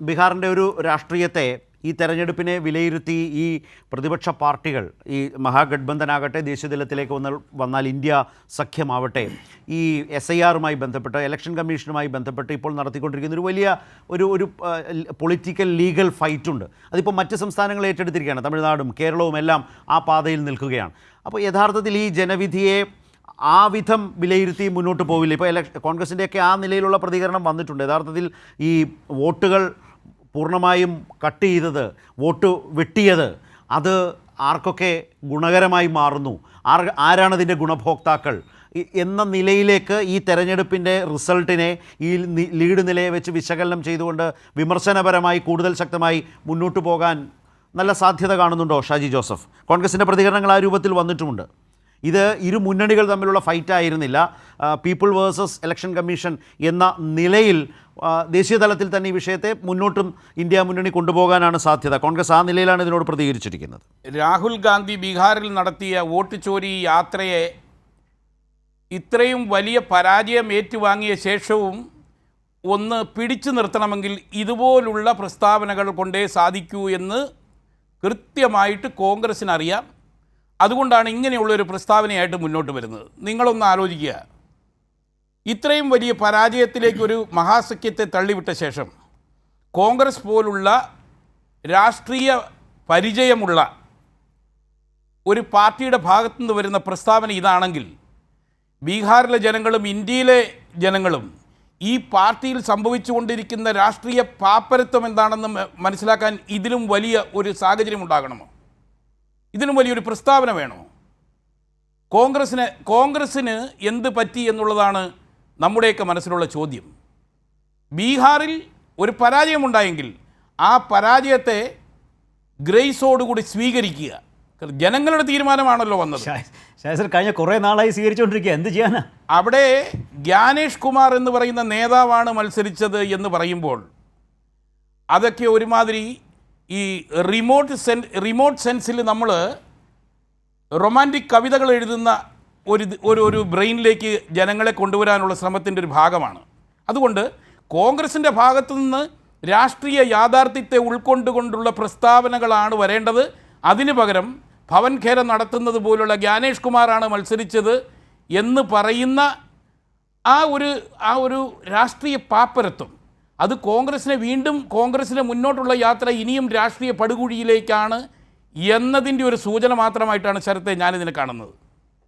ബീഹാറിന്റെ ഒരു രാഷ്ട്രീയത്തെ ഈ തെരഞ്ഞെടുപ്പിനെ വിലയിരുത്തി ഈ പ്രതിപക്ഷ പാർട്ടികൾ ഈ മഹാഗഡ്ബന്ധനാകട്ടെ ദേശീയതലത്തിലേക്ക് വന്ന വന്നാൽ ഇന്ത്യ സഖ്യമാവട്ടെ ഈ എസ് ഐ ആറുമായി ബന്ധപ്പെട്ട് ഇലക്ഷൻ കമ്മീഷനുമായി ബന്ധപ്പെട്ട് ഇപ്പോൾ നടത്തിക്കൊണ്ടിരിക്കുന്ന ഒരു വലിയ ഒരു ഒരു പൊളിറ്റിക്കൽ ലീഗൽ ഫൈറ്റുണ്ട് അതിപ്പോൾ മറ്റ് സംസ്ഥാനങ്ങൾ ഏറ്റെടുത്തിരിക്കുകയാണ്. തമിഴ്നാടും കേരളവും എല്ലാം ആ പാതയിൽ നിൽക്കുകയാണ്. അപ്പോൾ യഥാർത്ഥത്തിൽ ഈ ജനവിധിയെ ആ വിധം വിലയിരുത്തി മുന്നോട്ട് പോവില്ല? ഇപ്പോൾ ഇലക്ഷൻ കോൺഗ്രസിന്റെയൊക്കെ ആ നിലയിലുള്ള പ്രതികരണം വന്നിട്ടുണ്ട്. യഥാർത്ഥത്തിൽ ഈ വോട്ടുകൾ പൂർണമായും കട്ട് ചെയ്തത് വോട്ട് വെട്ടിയത് അത് ആർക്കൊക്കെ ഗുണകരമായി മാറുന്നു? ആർ ആരാണതിന്റെ ഗുണഭോക്താക്കൾ? എന്ന നിലയിലേക്ക് ഈ തെരഞ്ഞെടുപ്പിന്റെ റിസൾട്ടിനെ ഈ ലീഡ് നിലയെ വെച്ച് വിശകലനം ചെയ്തുകൊണ്ട് വിമർശനപരമായി കൂടുതൽ ശക്തമായി മുന്നോട്ട് പോകാൻ നല്ല സാധ്യത കാണുന്നുണ്ടോ ഷാജി ജോസഫ്? കോൺഗ്രസിന്റെ പ്രതികരണങ്ങൾ ആ രൂപത്തിൽ വന്നിട്ടുമുണ്ട്. ഇത് ഇരു മുന്നണികൾ തമ്മിലുള്ള ഫൈറ്റ് ആയിരുന്നില്ല. പീപ്പിൾ വേഴ്സസ് ഇലക്ഷൻ കമ്മീഷൻ എന്ന നിലയിൽ ദേശീയ തലത്തിൽ തന്നെ ഈ വിഷയത്തെ മുന്നോട്ടും ഇന്ത്യ മുന്നണി കൊണ്ടുപോകാനാണ് സാധ്യത. കോൺഗ്രസ് ആ നിലയിലാണ് ഇതിനോട് പ്രതികരിച്ചിരിക്കുന്നത്. രാഹുൽ ഗാന്ധി ബീഹാറിൽ നടത്തിയ വോട്ട് ചോരി യാത്രയെ ഇത്രയും വലിയ പരാജയം ഏറ്റുവാങ്ങിയ ശേഷവും ഒന്ന് പിടിച്ചു നിർത്തണമെങ്കിൽ ഇതുപോലുള്ള പ്രസ്താവനകൾ കൊണ്ടേ സാധിക്കൂ എന്ന് കൃത്യമായിട്ട് കോൺഗ്രസ്സിന് അറിയാം അതുകൊണ്ടാണ് ഇങ്ങനെയുള്ളൊരു പ്രസ്താവനയായിട്ട് മുന്നോട്ട് വരുന്നത്. നിങ്ങളൊന്ന് ആലോചിക്കുക. ഇത്രയും വലിയ പരാജയത്തിലേക്ക് ഒരു മഹാസഖ്യത്തെ തള്ളിവിട്ട ശേഷം കോൺഗ്രസ് പോലുള്ള രാഷ്ട്രീയ പരിചയമുള്ള ഒരു പാർട്ടിയുടെ ഭാഗത്തു നിന്ന് വരുന്ന പ്രസ്താവന ഇതാണെങ്കിൽ ബീഹാറിലെ ജനങ്ങളും ഇന്ത്യയിലെ ജനങ്ങളും ഈ പാർട്ടിയിൽ സംഭവിച്ചുകൊണ്ടിരിക്കുന്ന രാഷ്ട്രീയ പാപ്പരത്വം എന്താണെന്ന് മനസ്സിലാക്കാൻ ഇതിലും വലിയ ഒരു സാഹചര്യം ഉണ്ടാകണമോ? ഇതിനും വലിയൊരു പ്രസ്താവന വേണോ? കോൺഗ്രസ്സിന് കോൺഗ്രസ്സിന് എന്ത് പറ്റി എന്നുള്ളതാണ് നമ്മുടെയൊക്കെ മനസ്സിലുള്ള ചോദ്യം. ബീഹാറിൽ ഒരു പരാജയമുണ്ടായെങ്കിൽ ആ പരാജയത്തെ ഗ്രേസോടുകൂടി സ്വീകരിക്കുക. ജനങ്ങളുടെ തീരുമാനമാണല്ലോ വന്നത്. ശാസ്ത്ര കഴിഞ്ഞ കുറേ നാളായി സ്വീകരിച്ചുകൊണ്ടിരിക്കുക എന്ത് ചെയ്യാനാ? അവിടെ ജ്ഞാനേഷ് കുമാർ എന്ന് പറയുന്ന നേതാവാണ് മത്സരിച്ചത് എന്ന് പറയുമ്പോൾ അതൊക്കെ ഒരുമാതിരി ഈ റിമോട്ട് സെൻ റിമോട്ട് സെൻസിൽ നമ്മൾ റൊമാന്റിക് കവിതകൾ എഴുതുന്ന ഒരു ഒരു ഒരു ബ്രെയിനിലേക്ക് ജനങ്ങളെ കൊണ്ടുവരാനുള്ള ശ്രമത്തിന്റെ ഒരു ഭാഗമാണ്. അതുകൊണ്ട് കോൺഗ്രസിന്റെ ഭാഗത്തു നിന്ന് രാഷ്ട്രീയ യാഥാർത്ഥ്യത്തെ ഉൾക്കൊണ്ടുകൊണ്ടുള്ള പ്രസ്താവനകളാണ് വരേണ്ടത്. അതിനു പകരം ഭവൻ ഖേര നടത്തുന്നത് പോലുള്ള ജ്ഞാനേഷ് കുമാറാണ് മത്സരിച്ചത് എന്ന് പറയുന്ന ആ ഒരു ആ ഒരു രാഷ്ട്രീയ പാപ്പരത്വം അത് കോൺഗ്രസിനെ വീണ്ടും കോൺഗ്രസിനെ മുന്നോട്ടുള്ള യാത്ര ഇനിയും രാഷ്ട്രീയ പടുകുഴിയിലേക്കാണ് എന്നതിന്റെ ഒരു സൂചന മാത്രമായിട്ടാണ് ശരത്തെ ഞാനിതിനെ കാണുന്നത്.